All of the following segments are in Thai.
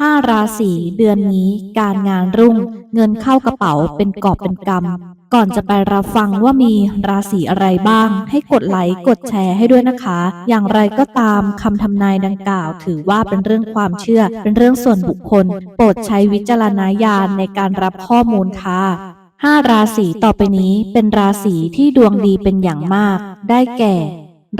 ห้าราศีเดือนนี้การงานรุ่ง เงินเข้ากระเป๋าเป็นกอบเป็นกำก่อนจะไปรับฟังว่ามีราศีอะไรบ้าง ให้กดไลค์กดแชร์ให้ด้วยนะคะ อย่างไรก็ตามคำทำนายดังกล่าว ถือว่าเป็นเรื่องความเชื่อ เป็นเรื่องส่วนบุคคล โปรดใช้วิจารณญาณในการรับข้อมูลค่ะห้าราศีต่อไปนี้เป็นราศีที่ดวงดีเป็นอย่างมาก ได้แก่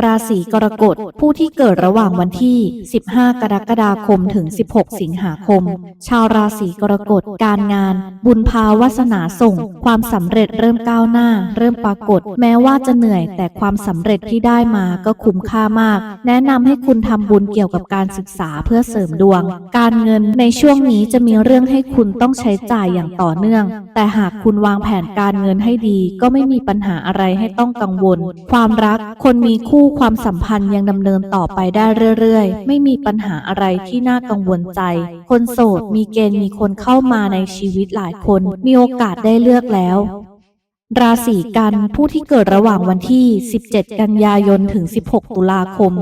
ราศีกรกฎผู้ที่เกิดระหว่างวันที่ 15 กรกฎาคมถึง 16 สิงหาคม ชาวราศีกรกฎการงาน บุญพาวาสนาส่ง ความสำเร็จเริ่มก้าวหน้า เริ่มปรากฏ แม้ว่าจะเหนื่อยแต่ความสำเร็จที่ได้มาก็คุ้มค่ามาก แนะนำให้คุณทำบุญเกี่ยวกับการศึกษาเพื่อเสริมดวง การเงินในช่วงนี้จะมีเรื่องให้คุณต้องใช้จ่ายอย่างต่อเนื่อง แต่หากคุณวางแผนการเงินให้ดี ก็ไม่มีปัญหาอะไรให้ต้องกังวล ความรักคนมีคู่ความสัมพันธ์ยังดำเนินต่อไปได้เรื่อยๆ ไม่มีปัญหาอะไรที่น่ากังวลใจ คนโสดมีเกณฑ์มีคนเข้ามาในชีวิตหลายคน มีโอกาสได้เลือกแล้วราศีกันผู้ที่เกิดระหว่างวันที่ 17 กันยายน ถึง 16 ตุลาคม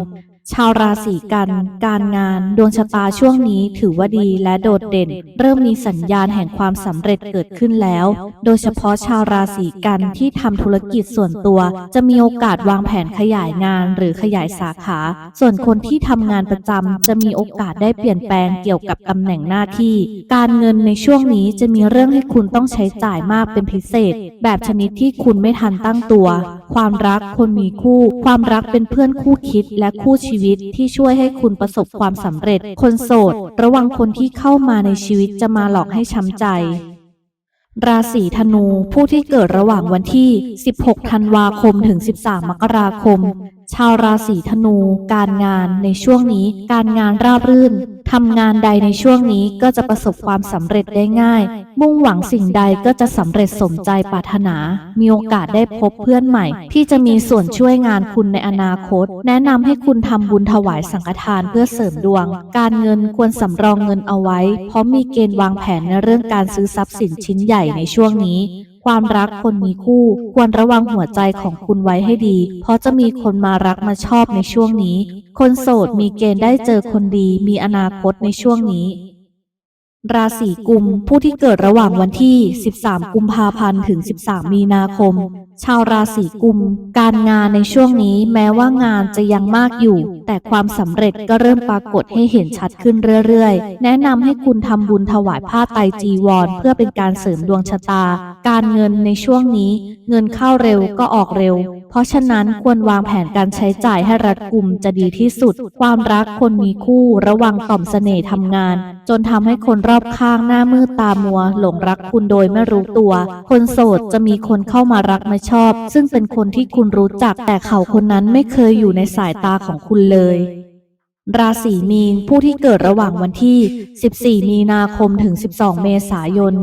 ชาวราศีกัน การงาน ดวงชะตาช่วงนี้ถือว่าดีและโดดเด่น เริ่มมีสัญญาณแห่งความสำเร็จเกิดขึ้นแล้ว โดยเฉพาะชาวราศีกันที่ทำธุรกิจส่วนตัว จะมีโอกาสวางแผนขยายงานหรือขยายสาขา ส่วนคนที่ทำงานประจำจะมีโอกาสได้เปลี่ยนแปลงเกี่ยวกับตำแหน่งหน้าที่ การเงินในช่วงนี้จะมีเรื่องให้คุณต้องใช้จ่ายมากเป็นพิเศษ แบบชนิดที่คุณไม่ทันตั้งตัว ความรักคนมีคู่ ความรักเป็นเพื่อนคู่คิดและคู่ชีชีวิตที่ช่วยให้คุณประสบความสำเร็จ คนโสด ระวังคนที่เข้ามาในชีวิตจะมาหลอกให้ช้ำใจ ราศีธนู ผู้ที่เกิดระหว่างวันที่ 16 ธันวาคมถึง 13 มกราคม ชาวราศีธนู การงานในช่วงนี้ การงานราบรื่น ทำงานใดในช่วงนี้ก็จะประสบความสำเร็จได้ง่าย มุ่งหวังสิ่งใดก็จะสำเร็จสมใจปรารถนา มีโอกาสได้พบเพื่อนใหม่ ที่จะมีส่วนช่วยงานคุณในอนาคต แนะนำให้คุณทำบุญถวายสังฆทานเพื่อเสริมดวง การเงินควรสำรองเงินเอาไว้ เพราะมีเกณฑ์วางแผนในเรื่องการซื้อทรัพย์สินชิ้นใหญ่ในช่วงนี้ ความรักคนมีคู่ ควรระวังหัวใจของคุณไว้ให้ดี เพราะจะมีคนมารักมาชอบในช่วงนี้ คนโสดมีเกณฑ์ได้เจอคนดีมีอนาคตในช่วงนี้ราศีกุม ผู้ที่เกิดระหว่างวันที่ 13 กุมภาพันธ์ ถึง 13 มีนาคมชาวราศีกุม การงานในช่วงนี้แม้ว่างานจะยังมากอยู่ แต่ความสำเร็จก็เริ่มปรากฏให้เห็นชัดขึ้นเรื่อยๆ แนะนำให้คุณทำบุญถวายผ้าไตรจีวร เพื่อเป็นการเสริมดวงชะตา การเงินในช่วงนี้ เงินเข้าเร็วก็ออกเร็ว เพราะฉะนั้นควรวางแผนการใช้จ่ายให้รัดกุมจะดีที่สุด ความรักคนมีคู่ระวังต่อมเสน่ห์ทำงาน จนทำให้คนรอบข้างหน้ามืดตามัว หลงรักคุณโดยไม่รู้ตัว คนโสดจะมีคนเข้ามารักมาชอบ ซึ่งเป็นคนที่คุณรู้จัก แต่เขาคนนั้นไม่เคยอยู่ในสายตาของคุณเลย ราศีมีนผู้ที่เกิดระหว่างวันที่ 14 มีนาคมถึง 12 เมษายน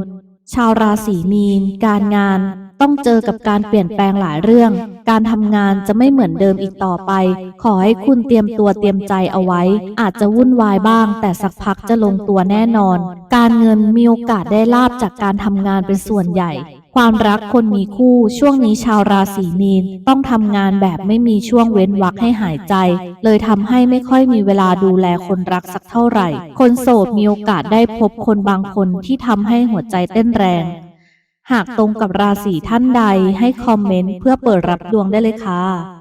ชาวราศีมีน การงาน ต้องเจอกับการเปลี่ยนแปลงหลายเรื่อง การทำงานจะไม่เหมือนเดิมอีกต่อไป ขอให้คุณเตรียมตัวเตรียมใจเอาไว้ อาจจะวุ่นวายบ้าง แต่สักพักจะลงตัวแน่นอน การเงินมีโอกาสได้ลาบจากการทำงานเป็นส่วนใหญ่ ความรักคนมีคู่ช่วงนี้ชาวราศีมีนต้องทำงานแบบไม่มีช่วงเว้นวรรคให้หายใจ เลยทำให้ไม่ค่อยมีเวลาดูแลคนรักสักเท่าไหร่ คนโสดมีโอกาสได้พบคนบางคนที่ทำให้หัวใจเต้นแรง หากตรงกับราศีท่านใดให้คอมเมนต์เพื่อเปิดรับดวงได้เลยค่ะ